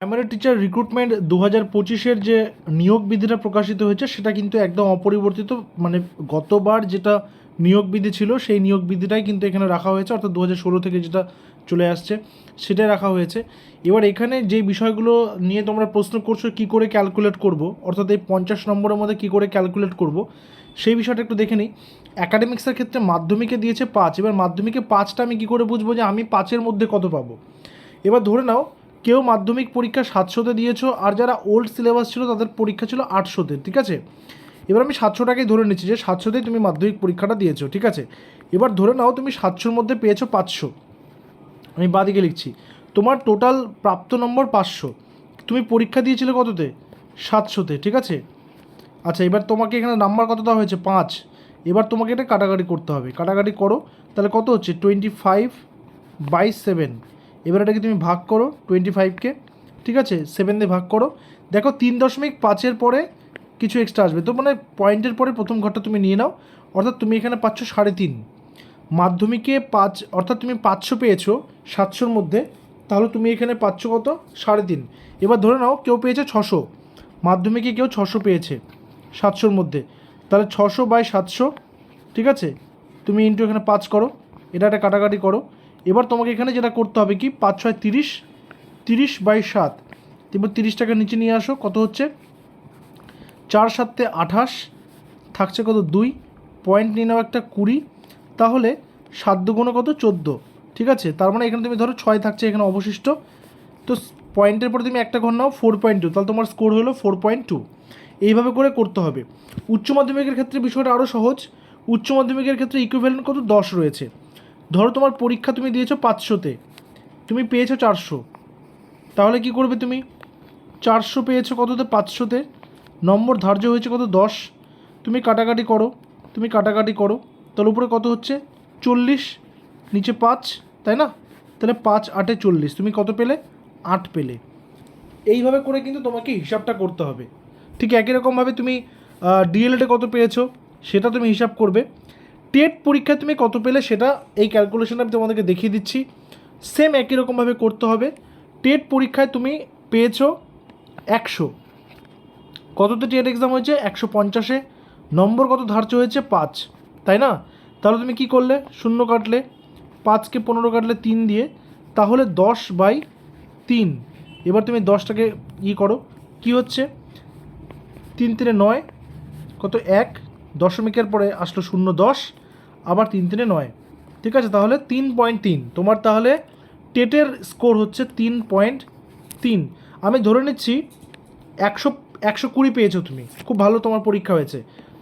Primary teacher recruitment দু হাজার পঁচিশের যে নিয়োগ বিধিটা প্রকাশিত হয়েছে, সেটা কিন্তু একদম অপরিবর্তিত। মানে গতবার যেটা নিয়োগ বিধি ছিল, সেই নিয়োগ বিধিটাই কিন্তু এখানে রাখা হয়েছে, অর্থাৎ দু হাজার ষোলো থেকে যেটা চলে আসছে, সেটাই রাখা হয়েছে। এবার এখানে যে বিষয়গুলো নিয়ে তোমরা প্রশ্ন করছ, কী করে ক্যালকুলেট করব, অর্থাৎ এই পঞ্চাশ নম্বরের মধ্যে কী করে ক্যালকুলেট করব, সেই বিষয়টা একটু দেখে নিই। অ্যাকাডেমিক্সের ক্ষেত্রে মাধ্যমিকে দিয়েছে পাঁচ, এবার মাধ্যমিকে পাঁচটা আমি কী করে বুঝব যে আমি পাঁচের মধ্যে কত পাবো? এবার ধরে নাও কেউ মাধ্যমিক পরীক্ষা সাতশোতে দিয়েছ, আর যারা ওল্ড সিলেবাস ছিল তাদের পরীক্ষা ছিল আটশোতে, ঠিক আছে? এবার আমি সাতশোটাকেই ধরে নিচ্ছি যে সাতশোতেই তুমি মাধ্যমিক পরীক্ষাটা দিয়েছ, ঠিক আছে? এবার ধরে নাও তুমি সাতশোর মধ্যে পেয়েছ পাঁচশো। আমি বাদিকে লিখছি, তোমার টোটাল প্রাপ্ত নম্বর পাঁচশো। তুমি পরীক্ষা দিয়েছিলে কততে? সাতশোতে, ঠিক আছে? আচ্ছা এবার তোমাকে এখানে নাম্বার কত দেওয়া হয়েছে? পাঁচ। এবার তোমাকে এটা কাটাকাটি করতে হবে। কাটাকাটি করো, তাহলে কত হচ্ছে? টোয়েন্টি ফাইভ বাই সেভেন এবার এটাকে তুমি ভাগ করো টোয়েন্টি ফাইভকে ঠিক আছে? সেভেন দিয়ে ভাগ করো। দেখো, তিন দশমিক পাঁচের পরে কিছু এক্সট্রা আসবে। তো মানে পয়েন্টের পরে প্রথম ঘরটা তুমি নিয়ে নাও। অর্থাৎ তুমি এখানে পাচ্ছ সাড়ে তিন। মাধ্যমিকে পাঁচ, অর্থাৎ তুমি পাঁচশো পেয়েছ সাতশোর মধ্যে। তাহলে তুমি এখানে পাচ্ছ কত? সাড়ে তিন। এবার ধরে নাও, কেউ পেয়েছে ছশো। মাধ্যমিকে কেউ ছশো পেয়েছে সাতশোর মধ্যে। তাহলে ছশো বাই সাতশো, ঠিক আছে? তুমি ইন্টু এখানে পাঁচ করো। এটা একটা কাটাকাটি করো। এবার তোমাকে এখানে যেটা করতে হবে কি? পাঁচ, ছয়, তিরিশ তিরিশ বাই সাত। এবার তিরিশ টাকা নিচে নিয়ে আসো, কত হচ্ছে? চার সাতে আঠাশ, থাকছে কত দুই। পয়েন্ট নিয়ে নাও একটা কুড়ি, তাহলে সাত দুগুণে কত? চোদ্দ। ঠিক আছে? তার মানে এখানে তুমি ধরো ছয় থাকছে এখানে অবশিষ্ট। তো পয়েন্টের পরে তুমি একটা ঘর নাও, ফোর পয়েন্ট টু। তাহলে তোমার স্কোর হলো ফোর পয়েন্ট টু। এইভাবে করে করতে হবে। উচ্চ মাধ্যমিকের ক্ষেত্রে বিষয়টা আরও সহজ। উচ্চ মাধ্যমিকের ক্ষেত্রে ইকুইভ্যালেন্ট কত? দশ রয়েছে। ধরো তোমার পরীক্ষা তুমি দিয়েছ পাঁচশোতে, তুমি পেয়েছ চারশো। তাহলে কি করবে তুমি? চারশো পেয়েছ কততে? পাঁচশোতে। নম্বর ধার্য হয়েছে কত? দশ। তুমি কাটাকাটি করো, তুমি কাটাকাটি করো। তার উপরে কত হচ্ছে? চল্লিশ। নিচে পাঁচ, তাই না? তাহলে পাঁচ, আটে চল্লিশ। তুমি কত পেলে? আট পেলে। এইভাবে করে কিন্তু তোমাকে হিসাবটা করতে হবে। ঠিক একই রকমভাবে তুমি ডিএলএডে কত পেয়েছ? সেটা তুমি হিসাব করবে। টেট পরীক্ষায় তুমি কত পেলে সেটা এই ক্যালকুলেশন আমি তোমাদেরকে দেখিয়ে দিচ্ছি। সেম একই রকমভাবে করতে হবে। টেট পরীক্ষায় তুমি পেয়েছ একশো। কততে টেট এক্সাম হয়েছে? একশো পঞ্চাশে। নম্বর কত ধার্য হয়েছে? পাঁচ। তাই না? তাহলে তুমি কি করলে? শূন্য কাটলে। পাঁচকে পনেরো কাটলে তিন দিয়ে। তাহলে দশ বাই তিন। এবার তুমি দশটাকে ই করো। কি হচ্ছে? তিন তিনে নয়, কত এক। দশমিকের পরে আসলো শূন্য দশ। আবার তিন তিনে নয়। ঠিক আছে? তাহলে তিন পয়েন্ট তিন। তোমার তাহলে টেটের স্কোর হচ্ছে তিন পয়েন্ট তিন। আমি ধরে নিচ্ছি একশো একশো কুড়ি পেয়েছ তুমি। খুব ভালো তোমার পরীক্ষা হয়েছে।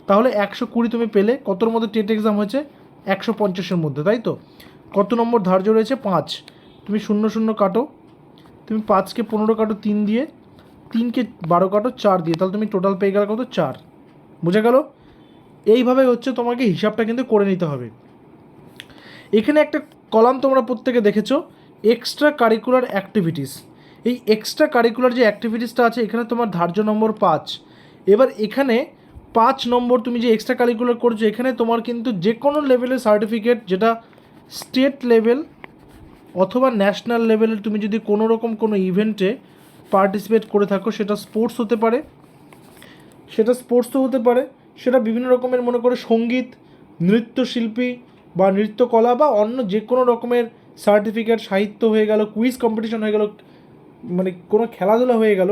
তাহলে একশো কুড়ি তুমি পেলে। কতর মধ্যে টেট এক্সাম হয়েছে? একশো পঞ্চাশের মধ্যে, তাই তো? কত নম্বর ধার্য রয়েছে? পাঁচ। তুমি শূন্য শূন্য কাটো। তুমি পাঁচকে পনেরো কাটো তিন দিয়ে। তিনকে বারো কাটো চার দিয়ে। তাহলে তুমি টোটাল পেয়ে গেলে কত? চার। বুঝে গেল? এইভাবে হচ্ছে তোমাকে হিসাবটা কিন্তু করে নিতে হবে। এখানে একটা কলাম তোমরা প্রত্যেকে দেখেছ এক্সট্রা কারিকুলার অ্যাক্টিভিটিস এই এক্সট্রা কারিকুলার যে অ্যাক্টিভিটিসটা আছে, এখানে তোমার ধার্য নম্বর পাঁচ। এবার এখানে পাঁচ নম্বর তুমি যে এক্সট্রা কারিকুলার করছ, এখানে তোমার কিন্তু যে কোনো লেভেলের সার্টিফিকেট যেটা স্টেট লেভেল অথবা ন্যাশনাল লেভেলের তুমি যদি কোনো রকম কোনো ইভেন্টে পার্টিসিপেট করে থাকো, সেটা স্পোর্টস হতে পারে। সেটা স্পোর্টসও হতে পারে। সেটা বিভিন্ন রকমের, মনে করে, সংগীত, নৃত্যশিল্পী বা নৃত্যকলা বা অন্য যে কোনো রকমের সার্টিফিকেট সাহিত্য হয়ে গেল কুইজ কম্পিটিশন হয়ে গেল মানে কোনো খেলাধুলা হয়ে গেল,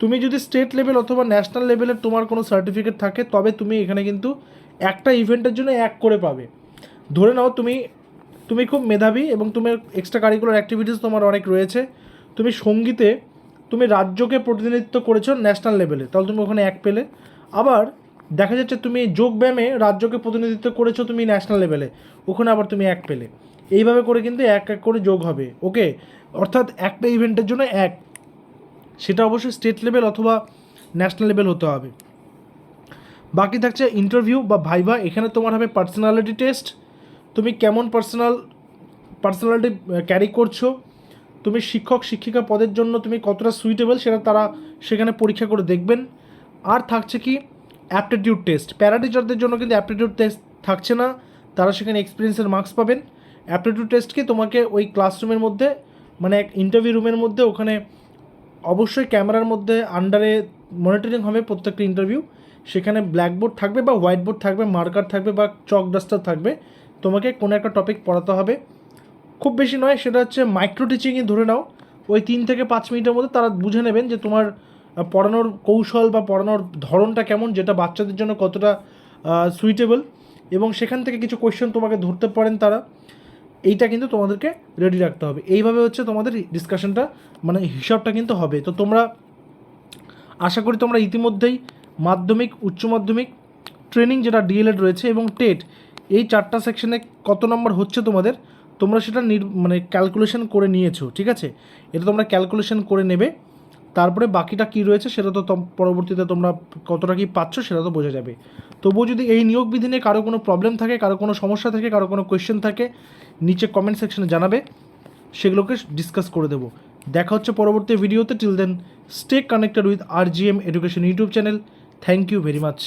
তুমি যদি স্টেট লেভেল অথবা ন্যাশনাল লেভেলের তোমার কোনো সার্টিফিকেট থাকে, তবে তুমি এখানে কিন্তু একটা ইভেন্টের জন্য এক করে পাবে। ধরে নাও তুমি তুমি খুব মেধাবী এবং তোমার এক্সট্রা কারিকুলার অ্যাক্টিভিটিস তোমার অনেক রয়েছে, তুমি সঙ্গীতে, তুমি রাজ্যকে প্রতিনিধিত্ব করেছ ন্যাশনাল লেভেলে তাহলে তুমি ওখানে এক পেলে। আবার দেখা যাচ্ছে তুমি যোগব্যায়ামে রাজ্যকে প্রতিনিধিত্ব করেছ তুমি ন্যাশনাল লেভেলে ওখানে আবার তুমি এক পেলে। এইভাবে করে কিন্তু এক এক করে যোগ হবে ওকে অর্থাৎ একটা ইভেন্টের জন্য এক। সেটা অবশ্যই স্টেট লেভেল অথবা ন্যাশনাল লেভেল হতে হবে। বাকি থাকছে ইন্টারভিউ বা ভাইভা এখানে তোমার হবে পার্সোনালিটি টেস্ট তুমি কেমন পার্সোনাল পার্সোনালিটি ক্যারি করছ? তুমি শিক্ষক, শিক্ষিকা পদের জন্য তুমি কতটা সুইটেবল সেটা তারা সেখানে পরীক্ষা করে দেখবেন। আর থাকছে কি অ্যাপটিটিউড টেস্ট প্যারাটিচারদের জন্য কিন্তু অ্যাপটিটিউড টেস্ট থাকছে না। তারা সেখানে এক্সপিরিয়েন্সের মার্কস পাবেন। অ্যাপটিটিউড টেস্টকে তোমাকে ওই ক্লাসরুমের মধ্যে মানে এক ইন্টারভিউ রুমের মধ্যে, ওখানে অবশ্যই ক্যামেরার মধ্যে আন্ডারে মনিটরিং হবে প্রত্যেকটা ইন্টারভিউ সেখানে ব্ল্যাকবোর্ড থাকবে বা হোয়াইট বোর্ড থাকবে মার্কার থাকবে বা চক ডাস্টার থাকবে। তোমাকে কোনো একটা টপিক পড়াতে হবে। খুব বেশি নয়, সেটা হচ্ছে মাইক্রো টিচিংই ধরে নাও। ওই তিন থেকে পাঁচ মিনিটের মধ্যে তারা বুঝে নেবেন যে তোমার পড়ানোর কৌশল বা পড়ানোর ধরনটা কেমন, যেটা বাচ্চাদের জন্য কতটা সুইটেবল এবং সেখান থেকে কিছু কোয়েশ্চেন তোমাকে ধরতে পারেন তারা। এইটা কিন্তু তোমাদেরকে রেডি রাখতে হবে। এইভাবে হচ্ছে তোমাদের ডিসকাশনটা মানে হিসাবটা কিন্তু হবে। তো তোমরা, আশা করি তোমরা ইতিমধ্যেই মাধ্যমিক, উচ্চ মাধ্যমিক ট্রেনিং যেটা ডিএলএড রয়েছে এবং টেট এই চারটা সেকশনে কত নম্বর হচ্ছে তোমাদের, তোমরা সেটা নির মানে ক্যালকুলেশন করে নিয়েছো, ঠিক আছে? এটা তোমরা ক্যালকুলেশন করে নেবে। তারপরে বাকিটা কী রয়েছে সেটা তো পরবর্তীতে তোমরা কতটা কী পাচ্ছ সেটা তো বোঝা যাবে। তবুও যদি এই নিয়োগ বিধি নিয়ে কারও কোনো প্রবলেম থাকে, কারও কোনো সমস্যা থাকে, কারও কোনো কোয়েশ্চেন থাকে, নিচে কমেন্ট সেকশনে জানাবে। সেগুলোকে ডিসকাস করে দেবো। দেখা হচ্ছে পরবর্তী ভিডিওতে till then stay connected with R G M education YouTube channel thank you very much